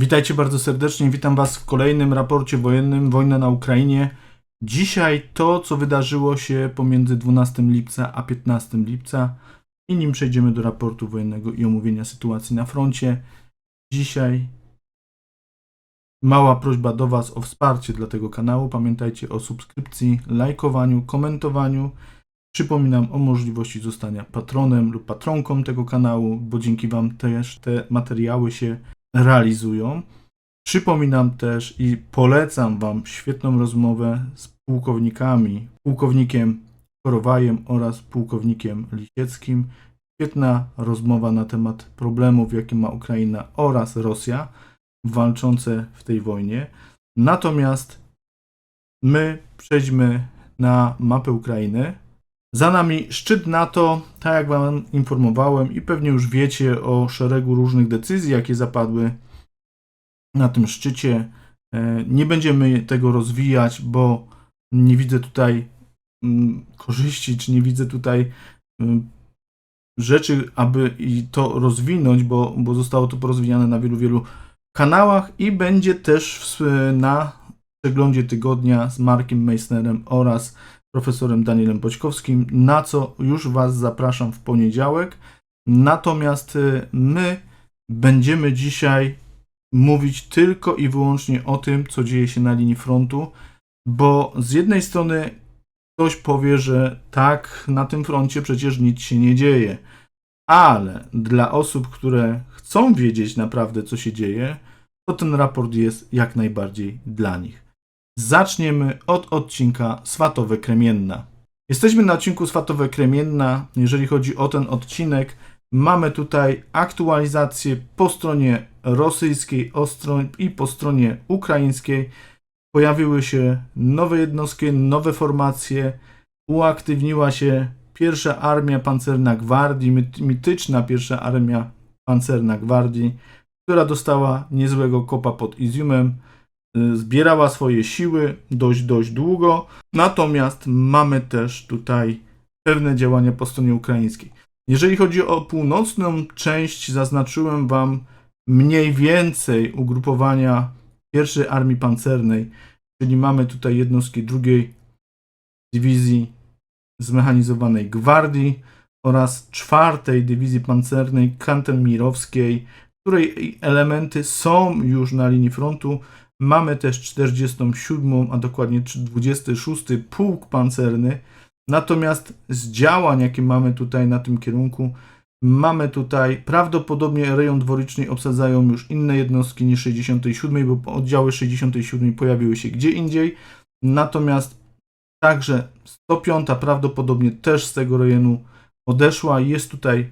Witajcie bardzo serdecznie, witam Was w kolejnym raporcie wojennym Wojna na Ukrainie. Dzisiaj to, co wydarzyło się pomiędzy 12 lipca a 15 lipca i nim przejdziemy do raportu wojennego i omówienia sytuacji na froncie. Dzisiaj mała prośba do Was o wsparcie dla tego kanału. Pamiętajcie o subskrypcji, lajkowaniu, komentowaniu. Przypominam o możliwości zostania patronem lub patronką tego kanału, bo dzięki Wam też te materiały się realizują. Przypominam też i polecam Wam świetną rozmowę z pułkownikami, pułkownikiem Korowajem oraz pułkownikiem Lisieckim. Świetna rozmowa na temat problemów, jakie ma Ukraina oraz Rosja walczące w tej wojnie. Natomiast my przejdźmy na mapę Ukrainy. Za nami szczyt NATO, tak jak Wam informowałem, i pewnie już wiecie o szeregu różnych decyzji, jakie zapadły na tym szczycie. E, Nie będziemy tego rozwijać, bo nie widzę tutaj mm, korzyści, czy nie widzę tutaj mm, rzeczy, aby to rozwinąć, bo, bo zostało to porozwijane na wielu, wielu kanałach i będzie też na przeglądzie tygodnia z Markiem Meissnerem oraz profesorem Danielem Boćkowskim, na co już Was zapraszam w poniedziałek. Natomiast y, my będziemy dzisiaj mówić tylko i wyłącznie o tym, co dzieje się na linii frontu, bo z jednej strony ktoś powie, że tak, na tym froncie przecież nic się nie dzieje, ale dla osób, które chcą wiedzieć naprawdę, co się dzieje, to ten raport jest jak najbardziej dla nich. Zaczniemy od odcinka Swatowe Kremienna. Jesteśmy na odcinku Swatowe Kremienna. Jeżeli chodzi o ten odcinek, mamy tutaj aktualizację po stronie rosyjskiej i po stronie ukraińskiej. Pojawiły się nowe jednostki, nowe formacje. Uaktywniła się pierwsza armia pancerna gwardii, mit- mityczna pierwsza armia pancerna gwardii, która dostała niezłego kopa pod Iziumem zbierała swoje siły dość, dość długo. Natomiast mamy też tutaj pewne działania po stronie ukraińskiej. Jeżeli chodzi o północną część, zaznaczyłem Wam mniej więcej ugrupowania pierwszej armii pancernej, czyli mamy tutaj jednostki drugiej dywizji zmechanizowanej gwardii oraz czwartej dywizji pancernej kantelmirowskiej, której elementy są już na linii frontu. Mamy też 47, a dokładnie 26 pułk pancerny. Natomiast z działań, jakie mamy tutaj na tym kierunku, mamy tutaj prawdopodobnie rejon dworyczny obsadzają już inne jednostki niż 67, bo oddziały 67 pojawiły się gdzie indziej. Natomiast także 105 prawdopodobnie też z tego rejonu odeszła. Jest tutaj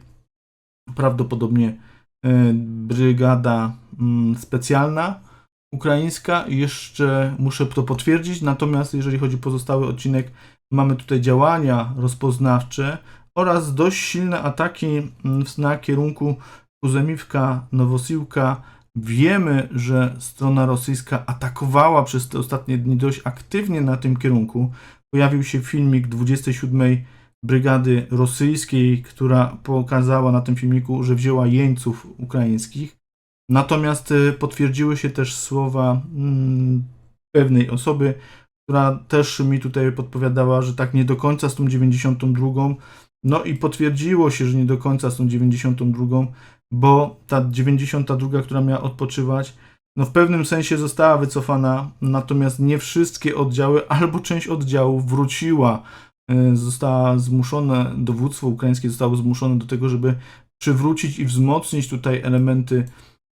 prawdopodobnie e, brygada mm, specjalna ukraińska. Jeszcze muszę to potwierdzić. Natomiast jeżeli chodzi o pozostały odcinek, mamy tutaj działania rozpoznawcze oraz dość silne ataki mm, na kierunku Kuzemiwka, Nowosiłka. Wiemy, że strona rosyjska atakowała przez te ostatnie dni dość aktywnie na tym kierunku. Pojawił się filmik 27 Brygady Rosyjskiej, która pokazała na tym filmiku, że wzięła jeńców ukraińskich. Natomiast y, potwierdziły się też słowa mm, pewnej osoby, która też mi tutaj podpowiadała, że tak nie do końca z tą 92. No i potwierdziło się, że nie do końca z tą 92, bo ta 92, która miała odpoczywać, no w pewnym sensie została wycofana, natomiast nie wszystkie oddziały albo część oddziałów wróciła. Y, Została zmuszone, dowództwo ukraińskie zostało zmuszone do tego, żeby przywrócić i wzmocnić tutaj elementy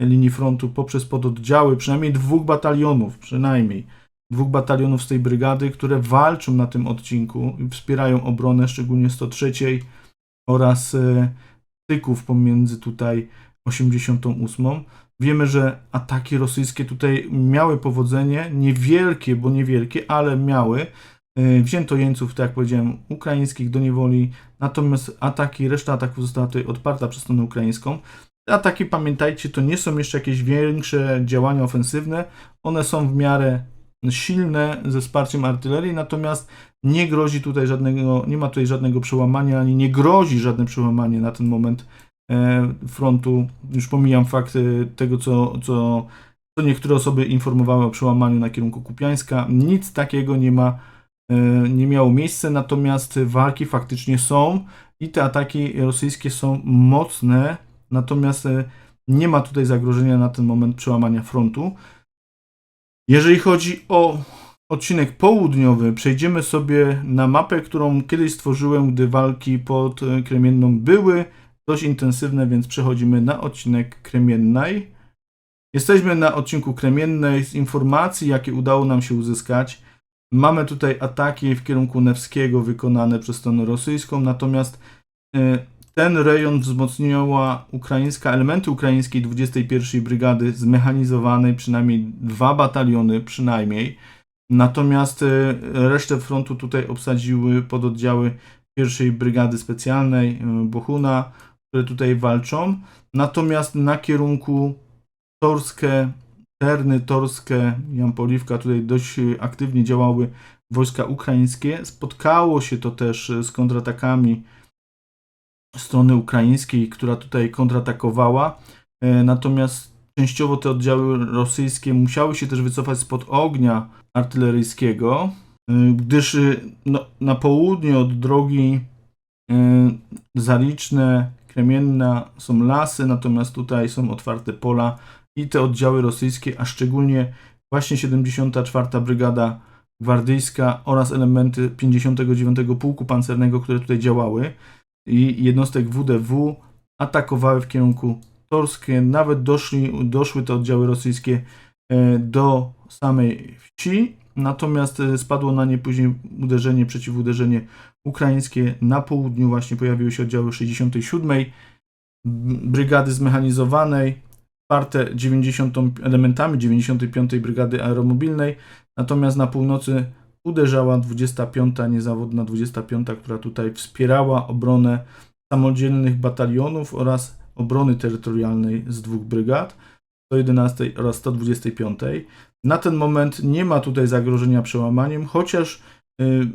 linii frontu poprzez pododdziały, przynajmniej dwóch batalionów, przynajmniej dwóch batalionów z tej brygady, które walczą na tym odcinku i wspierają obronę, szczególnie 103 oraz e, styków pomiędzy tutaj 88. Wiemy, że ataki rosyjskie tutaj miały powodzenie, niewielkie, bo niewielkie, ale miały. E, Wzięto jeńców, tak jak powiedziałem, ukraińskich do niewoli, natomiast ataki, reszta ataków została tutaj odparta przez stronę ukraińską. Ataki, pamiętajcie, to nie są jeszcze jakieś większe działania ofensywne. One są w miarę silne ze wsparciem artylerii, natomiast nie grozi tutaj żadnego, nie ma tutaj żadnego przełamania, ani nie grozi żadne przełamanie na ten moment e, frontu. Już pomijam fakt e, tego, co, co co niektóre osoby informowały o przełamaniu na kierunku Kupiańska. Nic takiego nie ma, e, nie miało miejsca, natomiast walki faktycznie są i te ataki rosyjskie są mocne, natomiast e, nie ma tutaj zagrożenia na ten moment przełamania frontu. Jeżeli chodzi o odcinek południowy, przejdziemy sobie na mapę, którą kiedyś stworzyłem, gdy walki pod e, Kremienną były dość intensywne, więc przechodzimy na odcinek Kremiennej. Jesteśmy na odcinku Kremiennej z informacji, jakie udało nam się uzyskać. Mamy tutaj ataki w kierunku Newskiego wykonane przez stronę rosyjską, natomiast e, ten rejon wzmocniła ukraińska, elementy ukraińskiej 21 Brygady zmechanizowanej, przynajmniej dwa bataliony przynajmniej. Natomiast e, resztę frontu tutaj obsadziły pododdziały pierwszej Brygady Specjalnej e, Bohuna, które tutaj walczą. Natomiast na kierunku Torskę, Terny, Torskę, Jampoliwka tutaj dość e, aktywnie działały wojska ukraińskie. Spotkało się to też z kontratakami strony ukraińskiej, która tutaj kontratakowała. E, Natomiast częściowo te oddziały rosyjskie musiały się też wycofać spod ognia artyleryjskiego, e, gdyż e, no, na południe od drogi Zaliczne, Kremienna są lasy, natomiast tutaj są otwarte pola i te oddziały rosyjskie, a szczególnie właśnie 74. Brygada Gwardyjska oraz elementy 59. Pułku Pancernego, które tutaj działały i jednostek WDW atakowały w kierunku Torskie. Nawet doszli, doszły te oddziały rosyjskie e, do samej wsi, natomiast e, spadło na nie później uderzenie, przeciwuderzenie ukraińskie. Na południu właśnie pojawiły się oddziały 67. Brygady Zmechanizowanej, wsparte 90, elementami 95. Brygady Aeromobilnej, natomiast na północy uderzała 25. niezawodna 25., która tutaj wspierała obronę samodzielnych batalionów oraz obrony terytorialnej z dwóch brygad, 111 oraz 125. Na ten moment nie ma tutaj zagrożenia przełamaniem, chociaż y,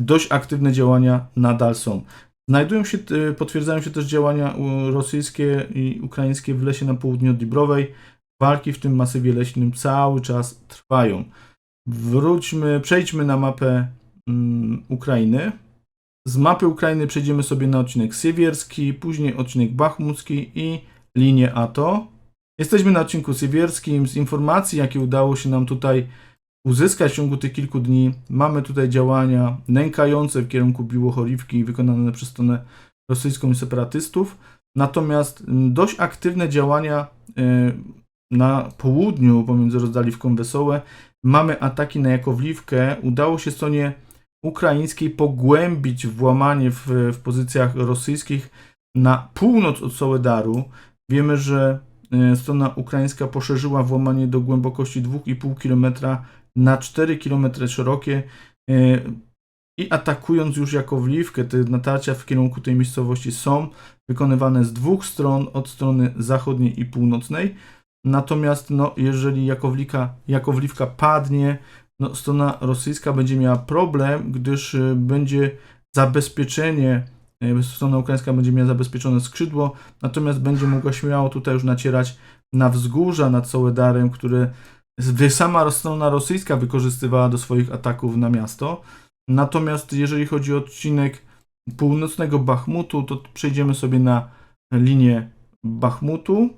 dość aktywne działania nadal są. Znajdują się, y, potwierdzają się też działania rosyjskie i ukraińskie w lesie na południu Dibrowej. Walki w tym masywie leśnym cały czas trwają. Wróćmy, przejdźmy na mapę mm, Ukrainy. Z mapy Ukrainy przejdziemy sobie na odcinek Siewierski, później odcinek Bachmucki i linię ATO. Jesteśmy na odcinku Siewierskim. Z informacji, jakie udało się nam tutaj uzyskać w ciągu tych kilku dni, mamy tutaj działania nękające w kierunku Biłochorivki wykonane przez stronę rosyjską i separatystów. Natomiast mm, dość aktywne działania y, na południu pomiędzy Rozdaliwką Wesołe mamy ataki na Jakowliwkę. Udało się stronie ukraińskiej pogłębić włamanie w, w pozycjach rosyjskich na północ od Soledaru. Wiemy, że e, strona ukraińska poszerzyła włamanie do głębokości 2,5 km na 4 km szerokie e, i atakując już Jakowliwkę, te natarcia w kierunku tej miejscowości są wykonywane z dwóch stron, od strony zachodniej i północnej. Natomiast no, jeżeli Jakowlika, Jakowliwka padnie, no, strona rosyjska będzie miała problem, gdyż y, będzie zabezpieczenie, y, strona ukraińska będzie miała zabezpieczone skrzydło, natomiast będzie mogła śmiało tutaj już nacierać na wzgórza nad Soledarem, które sama strona rosyjska wykorzystywała do swoich ataków na miasto. Natomiast jeżeli chodzi o odcinek północnego Bachmutu, to przejdziemy sobie na linię Bachmutu.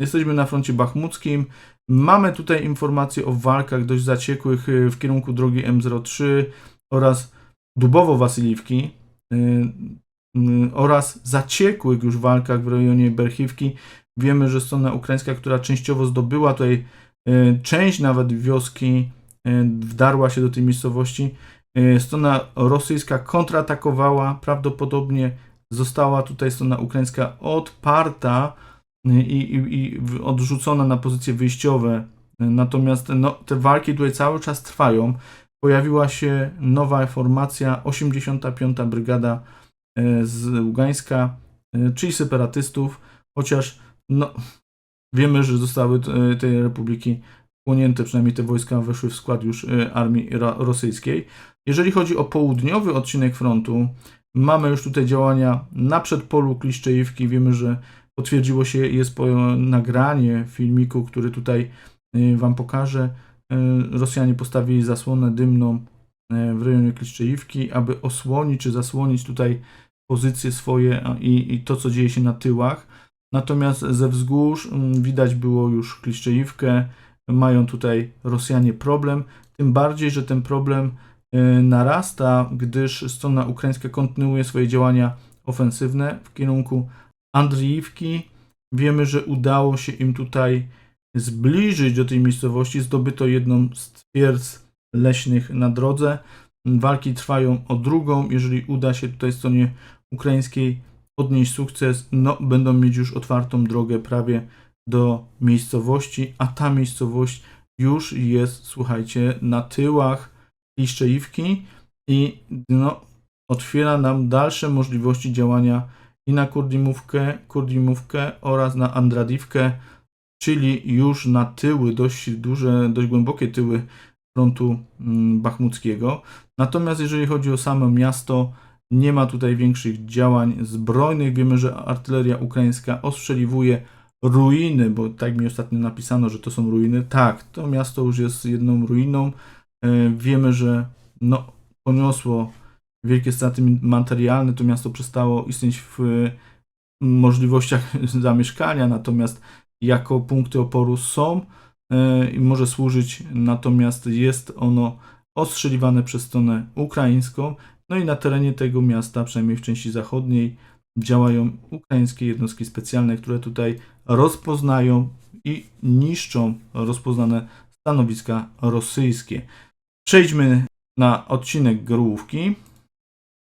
Jesteśmy na froncie bachmuckim. Mamy tutaj informacje o walkach dość zaciekłych y, w kierunku drogi M03 oraz Dubowo-Wasyliwki y, y, oraz zaciekłych już walkach w rejonie Berchiwki. Wiemy, że strona ukraińska, która częściowo zdobyła tutaj część nawet wioski, wdarła się do tej miejscowości. Strona rosyjska kontratakowała, prawdopodobnie została tutaj strona ukraińska odparta i, i, i w- odrzucona na pozycje wyjściowe. Natomiast no, te walki tutaj cały czas trwają. Pojawiła się nowa formacja 85. Brygada e, z Ługańska, czyli separatystów, chociaż no, wiemy, że zostały tej republiki wchłonięte, przynajmniej te wojska weszły w skład już armii rosyjskiej. Jeżeli chodzi o południowy odcinek frontu, mamy już tutaj działania na przedpolu Kliszczejówki. Wiemy, że potwierdziło się, jest nagranie filmiku, który tutaj y, Wam pokażę. Y, Rosjanie postawili zasłonę dymną y, w rejonie Kliszczejówki, aby osłonić czy zasłonić tutaj pozycje swoje i, i to, co dzieje się na tyłach. Natomiast ze wzgórz mm, widać było już Kliszczejówkę, mają tutaj Rosjanie problem, tym bardziej, że ten problem narasta, gdyż strona ukraińska kontynuuje swoje działania ofensywne w kierunku Andriiwki. Wiemy, że udało się im tutaj zbliżyć do tej miejscowości. Zdobyto jedną z twierdz leśnych na drodze. Walki trwają o drugą. Jeżeli uda się tutaj stronie ukraińskiej odnieść sukces, no będą mieć już otwartą drogę prawie do miejscowości, a ta miejscowość już jest, słuchajcie, na tyłach Liszczeiwki i no, otwiera nam dalsze możliwości działania i na Kurdimówkę, Kurdimówkę oraz na Andradiwkę, czyli już na tyły, dość duże, dość głębokie tyły frontu mm, bachmuckiego. Natomiast jeżeli chodzi o samo miasto, nie ma tutaj większych działań zbrojnych. Wiemy, że artyleria ukraińska ostrzeliwuje ruiny, bo tak mi ostatnio napisano, że to są ruiny. Tak, to miasto już jest jedną ruiną. E, Wiemy, że no, poniosło wielkie straty materialne, to miasto przestało istnieć w e, możliwościach zamieszkania, natomiast jako punkty oporu są e, i może służyć, natomiast jest ono ostrzeliwane przez stronę ukraińską. No i na terenie tego miasta, przynajmniej w części zachodniej, działają ukraińskie jednostki specjalne, które tutaj rozpoznają i niszczą rozpoznane stanowiska rosyjskie. Przejdźmy na odcinek Gorłówki.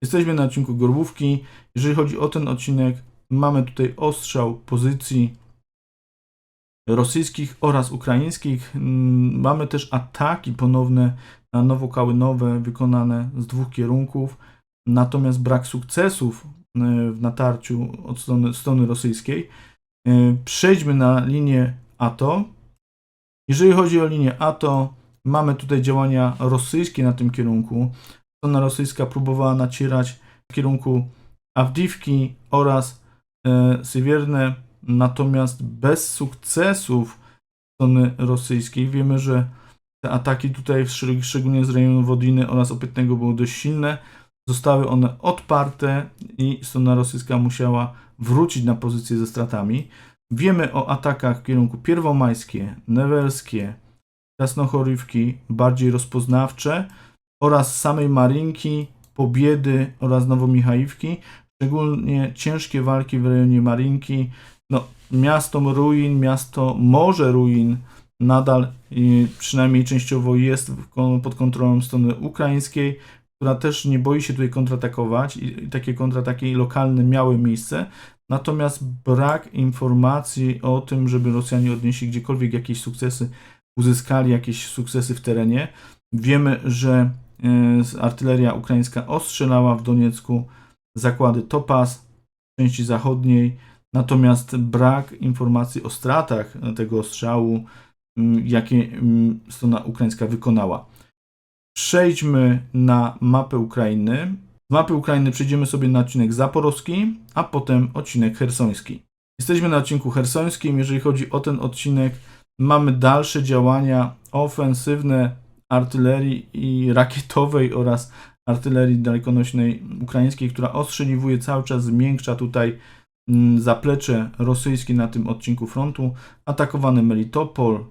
Jesteśmy na odcinku Gorłówki. Jeżeli chodzi o ten odcinek, mamy tutaj ostrzał pozycji rosyjskich oraz ukraińskich. Mm, Mamy też ataki ponowne na Nowokałynowe wykonane z dwóch kierunków. Natomiast brak sukcesów e, w natarciu od strony, strony rosyjskiej. E, Przejdźmy na linię ATO. Jeżeli chodzi o linię ATO, mamy tutaj działania rosyjskie na tym kierunku. Strona rosyjska próbowała nacierać w kierunku Awdiwki oraz e, Sywierne, natomiast bez sukcesów strony rosyjskiej. Wiemy, że te ataki tutaj, szczeg- szczególnie z rejonu Wodiny oraz Opytnego, były dość silne. Zostały one odparte i strona rosyjska musiała wrócić na pozycję ze stratami. Wiemy o atakach w kierunku Pierwomajskie, Newerskie, Krasnochorywki, bardziej rozpoznawcze oraz samej Marinki, Pobiedy oraz Nowomichajówki. Szczególnie ciężkie walki w rejonie Marinki. No, miasto ruin, miasto morze ruin nadal przynajmniej częściowo jest pod kontrolą strony ukraińskiej, która też nie boi się tutaj kontratakować i, takie kontrataki lokalne miały miejsce. Natomiast brak informacji o tym, żeby Rosjanie odnieśli gdziekolwiek jakieś sukcesy, uzyskali jakieś sukcesy w terenie. Wiemy, że artyleria ukraińska ostrzelała w Doniecku zakłady Topaz w części zachodniej, natomiast brak informacji o stratach tego ostrzału, m, jakie m, strona ukraińska wykonała. Przejdźmy na mapę Ukrainy. Z mapy Ukrainy przejdziemy sobie na odcinek zaporowski, a potem odcinek hersoński. Jesteśmy na odcinku hersońskim. Jeżeli chodzi o ten odcinek, mamy dalsze działania ofensywne artylerii i rakietowej oraz artylerii dalekonośnej ukraińskiej, która ostrzeliwuje cały czas, zwiększa tutaj mm, zaplecze rosyjskie na tym odcinku frontu. Atakowany Melitopol,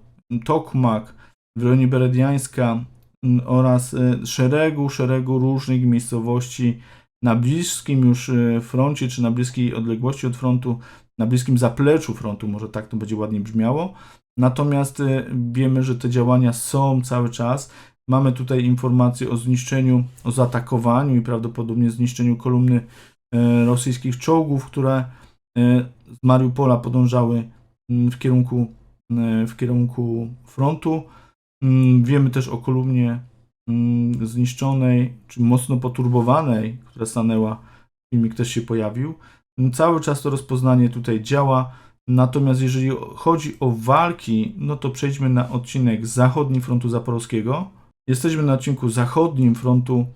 Tokmak, w rejonie Berediańska mm, oraz e, szeregu, szeregu różnych miejscowości na bliskim już e, froncie, czy na bliskiej odległości od frontu, na bliskim zapleczu frontu, może tak to będzie ładnie brzmiało. Natomiast e, wiemy, że te działania są cały czas. Mamy tutaj informacje o zniszczeniu, o zaatakowaniu i prawdopodobnie zniszczeniu kolumny e, rosyjskich czołgów, które e, z Mariupola podążały mm, w kierunku, w kierunku frontu. Mm, Wiemy też o kolumnie mm, zniszczonej, czy mocno poturbowanej, która stanęła, filmik też się pojawił. Cały czas to rozpoznanie tutaj działa. Natomiast jeżeli chodzi o walki, no to przejdźmy na odcinek zachodni frontu zaporowskiego. Jesteśmy na odcinku zachodnim frontu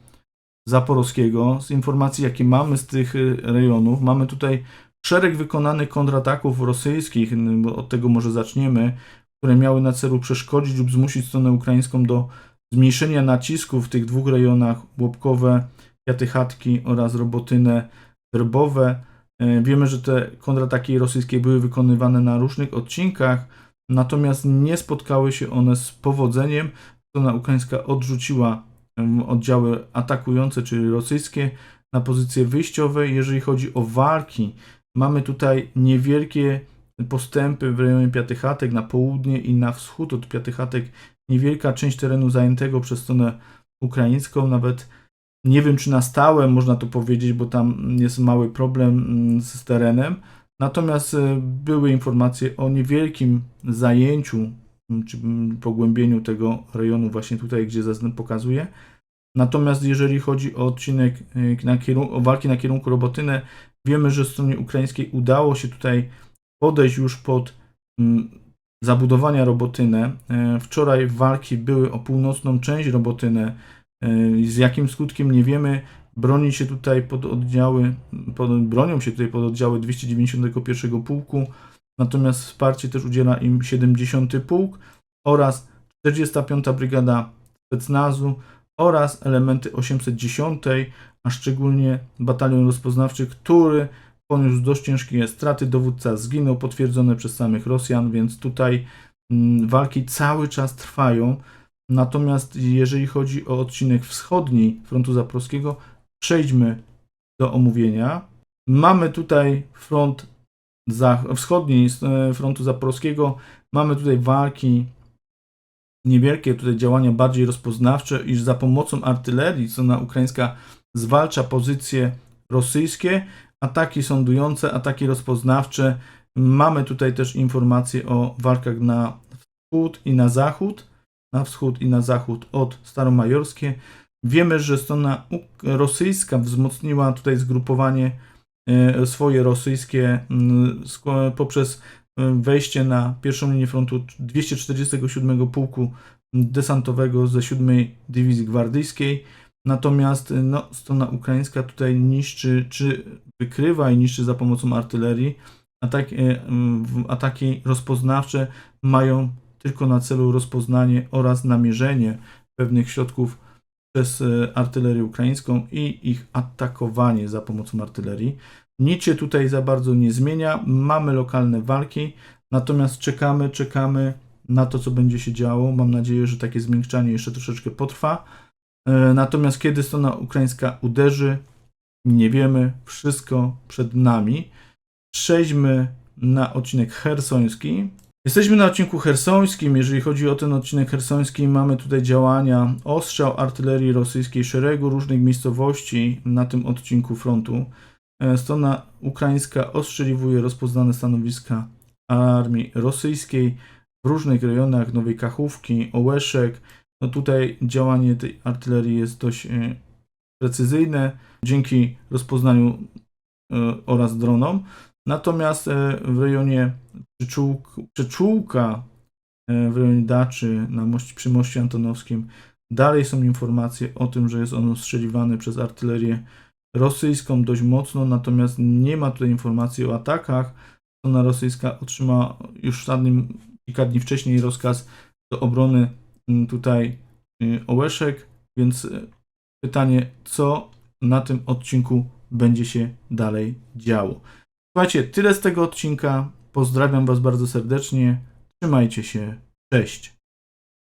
zaporowskiego. Z informacji, jakie mamy z tych y, rejonów, mamy tutaj szereg wykonanych kontrataków rosyjskich, od tego może zaczniemy, które miały na celu przeszkodzić lub zmusić stronę ukraińską do zmniejszenia nacisku w tych dwóch rejonach Łopkowe, Piatychatki oraz Robotynę Werbowe. E, Wiemy, że te kontrataki rosyjskie były wykonywane na różnych odcinkach, natomiast nie spotkały się one z powodzeniem. Strona ukraińska odrzuciła em, oddziały atakujące, czyli rosyjskie, na pozycje wyjściowe. Jeżeli chodzi o walki, mamy tutaj niewielkie postępy w rejonie Piatychatek na południe i na wschód od Piatychatek. Niewielka część terenu zajętego przez stronę ukraińską, nawet nie wiem czy na stałe można to powiedzieć, bo tam jest mały problem mm, z terenem. Natomiast e, były informacje o niewielkim zajęciu mm, czy mm, pogłębieniu tego rejonu właśnie tutaj, gdzie zazn- pokazuję. Natomiast jeżeli chodzi o odcinek e, na o walki na kierunku Robotynę, wiemy, że stronie ukraińskiej udało się tutaj podejść już pod zabudowania Robotynę. E, Wczoraj walki były o północną część Robotynę. E, Z jakim skutkiem nie wiemy. Broni się tutaj pod oddziały, pod, bronią się tutaj pod oddziały 291 pułku, natomiast wsparcie też udziela im 70 pułk oraz 45 brygada specnazu oraz elementy 810, a szczególnie batalion rozpoznawczy, który poniósł dość ciężkie straty. Dowódca zginął, potwierdzone przez samych Rosjan, więc tutaj mm, walki cały czas trwają. Natomiast jeżeli chodzi o odcinek wschodni frontu zaporowskiego, przejdźmy do omówienia. Mamy tutaj front wschodni e, frontu zaporowskiego. Mamy tutaj walki niewielkie, tutaj działania bardziej rozpoznawcze, iż za pomocą artylerii strona ukraińska zwalcza pozycje rosyjskie, ataki sądujące, ataki rozpoznawcze. Mamy tutaj też informacje o walkach na wschód i na zachód, na wschód i na zachód od Staromajorskie. Wiemy, że strona rosyjska wzmocniła tutaj zgrupowanie e, swoje rosyjskie mm, poprzez e, wejście na pierwszą linię frontu 247 Pułku Desantowego ze 7 Dywizji Gwardyjskiej. Natomiast e, no, strona ukraińska tutaj niszczy, czy wykrywa i niszczy za pomocą artylerii. Ataki, ataki rozpoznawcze mają tylko na celu rozpoznanie oraz namierzenie pewnych środków przez e, artylerię ukraińską i ich atakowanie za pomocą artylerii. Nic się tutaj za bardzo nie zmienia. Mamy lokalne walki, natomiast czekamy, czekamy na to, co będzie się działo. Mam nadzieję, że takie zmiękczanie jeszcze troszeczkę potrwa. E, Natomiast kiedy strona ukraińska uderzy, nie wiemy. Wszystko przed nami. Przejdźmy na odcinek hersoński. Jesteśmy na odcinku hersońskim. Jeżeli chodzi o ten odcinek hersoński, mamy tutaj działania ostrzał artylerii rosyjskiej szeregu różnych miejscowości na tym odcinku frontu. E, Strona ukraińska ostrzeliwuje rozpoznane stanowiska armii rosyjskiej w różnych rejonach Nowej Kachówki, Ołeszek. No tutaj działanie tej artylerii jest dość e, precyzyjne dzięki rozpoznaniu e, oraz dronom. Natomiast e, w rejonie przyczółk, przyczółka e, w rejonie Daczy na mości, przy moście antonowskim dalej są informacje o tym, że jest on ostrzeliwany przez artylerię rosyjską dość mocno, natomiast nie ma tutaj informacji o atakach. Strona rosyjska otrzymała już kilka dni wcześniej rozkaz do obrony m, tutaj y, Ołeszek, więc y, pytanie, co na tym odcinku będzie się dalej działo. Słuchajcie, tyle z tego odcinka. Pozdrawiam Was bardzo serdecznie. Trzymajcie się. Cześć.